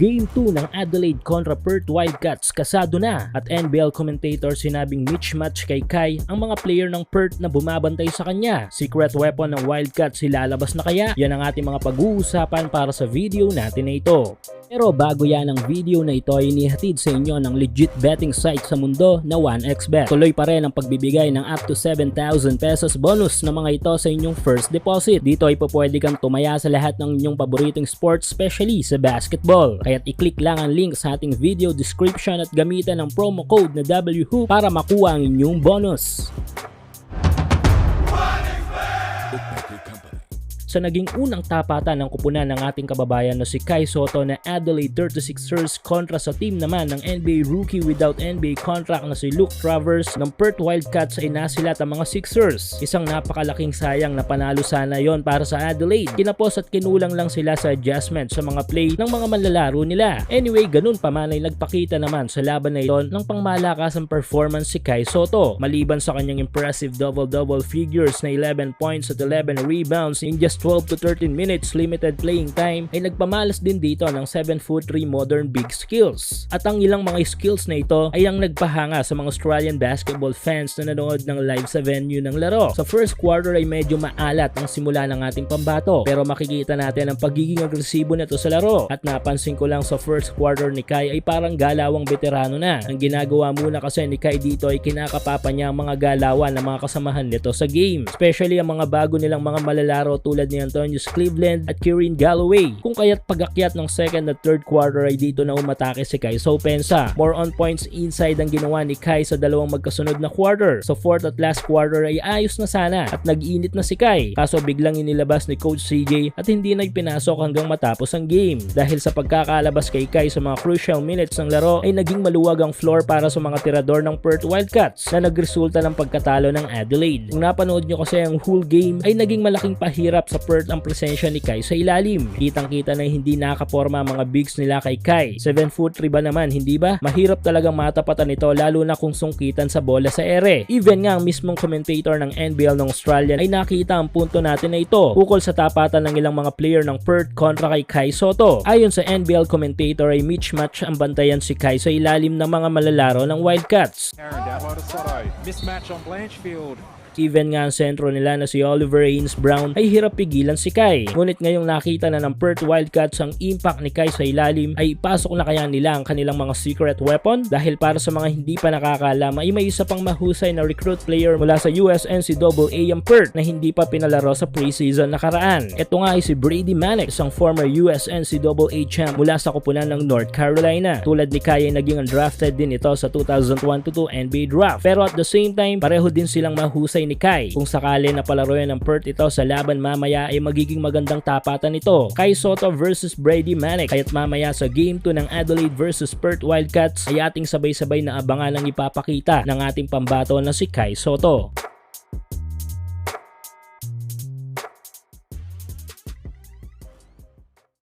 Game 2 ng Adelaide kontra Perth Wildcats kasado na at NBL commentator sinabing mismatch kay Kai ang mga player ng Perth na bumabantay sa kanya. Secret weapon ng Wildcats ilalabas na kaya? Yan ang ating mga pag-uusapan para sa video natin na ito. Pero bago yan ang video na ito ay inihatid sa inyo ng legit betting site sa mundo na 1xBet. Tuloy pa rin ang pagbibigay ng up to 7,000 pesos bonus na mga ito sa inyong first deposit. Dito ay pupwede kang tumaya sa lahat ng inyong paboritong sports, especially sa basketball. Kaya't i-click lang ang link sa ating video description at gamitan ng promo code na WHOO para makuha ang inyong bonus. Sa naging unang tapatan ng kupunan ng ating kababayan na si Kai Soto na Adelaide 36ers kontra sa team naman ng NBA rookie without NBA contract na si Luke Travers ng Perth Wildcats ay nasilat ang mga Sixers. Isang napakalaking sayang na panalo sana yon para sa Adelaide. Kinapos at kinulang lang sila sa adjustment sa mga play ng mga manlalaro nila. Anyway, ganun pa man ay nagpakita naman sa laban na ito ng pangmalakasang performance si Kai Soto. Maliban sa kanyang impressive double-double figures na 11 points at 11 rebounds in just 12 to 13 minutes limited playing time ay nagpamalas din dito ng 7 foot 3 modern big skills. At ang ilang mga skills na ito ay ang nagpahanga sa mga Australian basketball fans na nanood ng live sa venue ng laro. Sa first quarter ay medyo maalat ang simula ng ating pambato pero makikita natin ang pagiging agresibo nito sa laro. At napansin ko lang sa first quarter ni Kai ay parang galawang veterano na. Ang ginagawa muna kasi ni Kai dito ay kinakapapa niya ang mga galawan ng mga kasamahan nito sa game. Especially ang mga bago nilang mga malalaro tulad ni Antonius Cleveland at Kieran Galloway. Kung kaya't pagakyat ng second at third quarter ay dito na umatake si Kai sa opensa. More on points inside ang ginawa ni Kai sa dalawang magkasunod na quarter. Sa fourth at last quarter ay ayos na sana at nag-init na si Kai. Kaso biglang inilabas ni Coach CJ at hindi na pinasok hanggang matapos ang game. Dahil sa pagkakalabas kay Kai sa mga crucial minutes ng laro ay naging maluwag ang floor para sa mga tirador ng Perth Wildcats na nagresulta ng pagkatalo ng Adelaide. Kung napanood nyo kasi ang whole game ay naging malaking pahirap sa Perth ang presensya ni Kai sa ilalim. Kitang-kita na hindi nakaporma ang mga bigs nila kay Kai. 7 foot 3 ba naman, hindi ba? Mahirap talagang matapatan ito lalo na kung sungkitan sa bola sa ere. Even nga ang mismong commentator ng NBL ng Australian ay nakita ang punto natin na ito ukol sa tapatan ng ilang mga player ng Perth kontra kay Kai Soto. Ayon sa NBL commentator ay mismatch ang bantayan si Kai sa ilalim ng mga malalaro ng Wildcats. Aaron. Mismatch on Blanchfield. Even nga ang sentro nila na si Oliver Haynes Brown ay hirap pigilan si Kai. Ngunit ngayong nakita na ng Perth Wildcats ang impact ni Kai sa ilalim ay ipasok na kaya nila ang kanilang mga secret weapon dahil para sa mga hindi pa nakakaalam ay may isa pang mahusay na recruit player mula sa USNCAA ang Perth na hindi pa pinalaro sa preseason nakaraan. Ito nga ay si Brady Manek, isang former USNCAA champ mula sa kupunan ng North Carolina. Tulad ni Kai ay naging undrafted din ito sa 2001-2 NBA draft. Pero at the same time, pareho din silang mahusay ni Kai. Kung sakali na palaruin ng Perth ito sa laban mamaya ay magiging magandang tapatan ito. Kai Soto versus Brady Manek. Kaya't mamaya sa Game 2 ng Adelaide versus Perth Wildcats ay ating sabay-sabay na abangan ang ipapakita ng ating pambato na si Kai Soto.